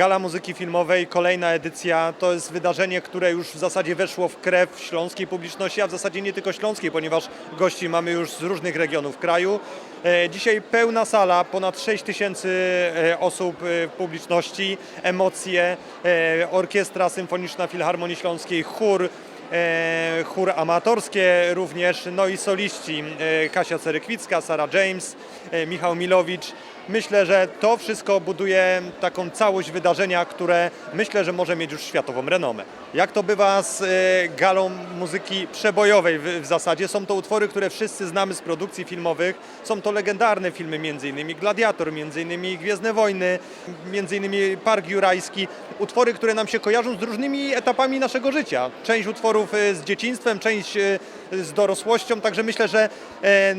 Gala Muzyki Filmowej, kolejna edycja, to jest wydarzenie, które już w zasadzie weszło w krew śląskiej publiczności, a w zasadzie nie tylko śląskiej, ponieważ gości mamy już z różnych regionów kraju. E, Dzisiaj pełna sala, ponad 6 tysięcy e, osób e, w publiczności, emocje, orkiestra symfoniczna Filharmonii Śląskiej, chór, chór amatorskie również, no i soliści e, Kasia Cerykwicka, Sara James, e, Michał Milowicz. Myślę, że to wszystko buduje taką całość wydarzenia, które myślę, że może mieć już światową renomę. Jak to bywa z e, galą muzyki przebojowej w zasadzie? Są to utwory, które wszyscy znamy z produkcji filmowych. Są to legendarne filmy, m.in. Gladiator, m.in. Gwiezdne Wojny, m.in. Park Jurajski. Utwory, które nam się kojarzą z różnymi etapami naszego życia. Część utworów e, z dzieciństwem, część e, z dorosłością, także myślę, że e,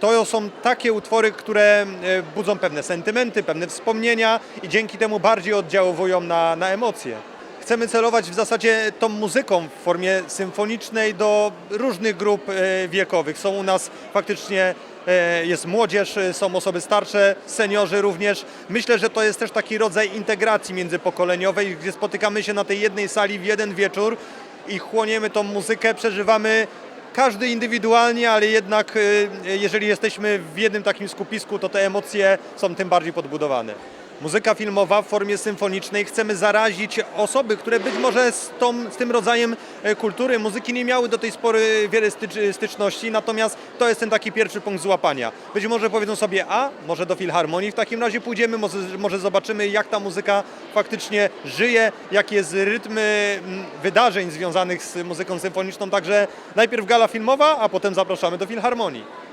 to są takie utwory, które budzą pewne sentymenty, pewne wspomnienia i dzięki temu bardziej oddziałują na, na emocje. Chcemy celować w zasadzie tą muzyką w formie symfonicznej do różnych grup wiekowych. Są u nas faktycznie jest młodzież, są osoby starsze, seniorzy również. Myślę, że to jest też taki rodzaj integracji międzypokoleniowej, gdzie spotykamy się na tej jednej sali w jeden wieczór i chłoniemy tą muzykę, przeżywamy każdy indywidualnie, ale jednak y, jeżeli jesteśmy w jednym takim skupisku, to te emocje są tym bardziej podbudowane. Muzyka filmowa w formie symfonicznej chcemy zarazić osoby, które być może z, tą, z tym rodzajem e, kultury, muzyki nie miały do tej pory wiele stycz, styczności, natomiast to jest ten taki pierwszy punkt złapania. Być może powiedzą sobie, a może do filharmonii w takim razie pójdziemy, może, może zobaczymy jak ta muzyka faktycznie żyje, jaki jest rytm mm, wydarzeń związanych z muzyką symfoniczną, także najpierw gala filmowa, a potem zapraszamy do filharmonii.